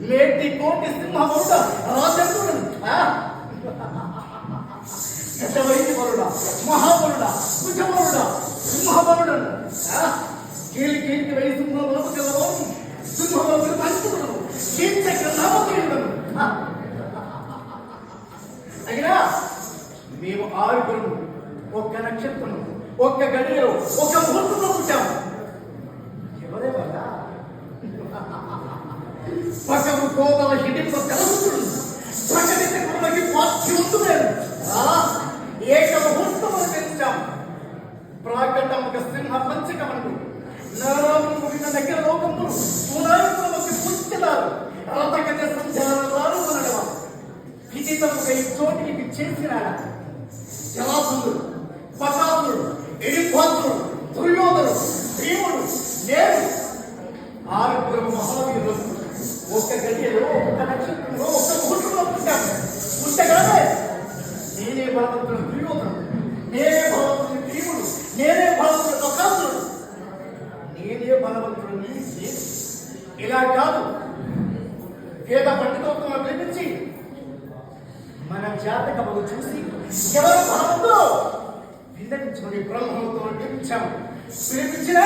వీరుడను మేటి కోటి సింహముడ రాజకుడను గజవైద్యవరుడ మహాబలుడ కుజవరుడ? సింహబలుడను కీలి కీలికి వేయి సింహములకు కలవను సింహములకు పంచుకుడను కీర్చక నవకీయుడను అయినా మేము ఆరుగురు ఒక్క నక్షత్రం ఒక్క గడియలో ఒక్క ముహూర్తంలో ఉంటాము పక్కము కోపల హిడింప కలుగుతుంది ప్రకటిత కులకి పాఠ్యుంటున్నాను ఏక ముహూర్తములు పెంచాము ప్రాకటముక సింహ పంచకమండు నరము ముగిన దగ్గర లోకములు పునరుత్వముకి పుష్టిలారు రథగజ సంచారాలు అనడమా విచితముగా ఈ చోటికి చేసినాడా. జలాసుడు పటాసుడు ఎడిపాత్రుడు దుర్యోధనుడు భీముడు నేను ఆరుగురు ఒక్క గడియలో ఒక్క నక్షత్రంలో ఒక్క ముహూర్తంలో పుట్టాను. పుట్టగానే నేనే భగవంతుడు దుర్యోధనుడు నేనే బలవంతుడు భీముడు నేనే భగవంతుడు పటాసుడు నేనే భగవంతుడు ఇలా కాదు వేద పండితోత్వం పిలిపించి మన జాతకములు చూసి ఎవరు భావంతో విన్నపించుకుని బ్రహ్మతో పిలిపించాము పిలిపించినా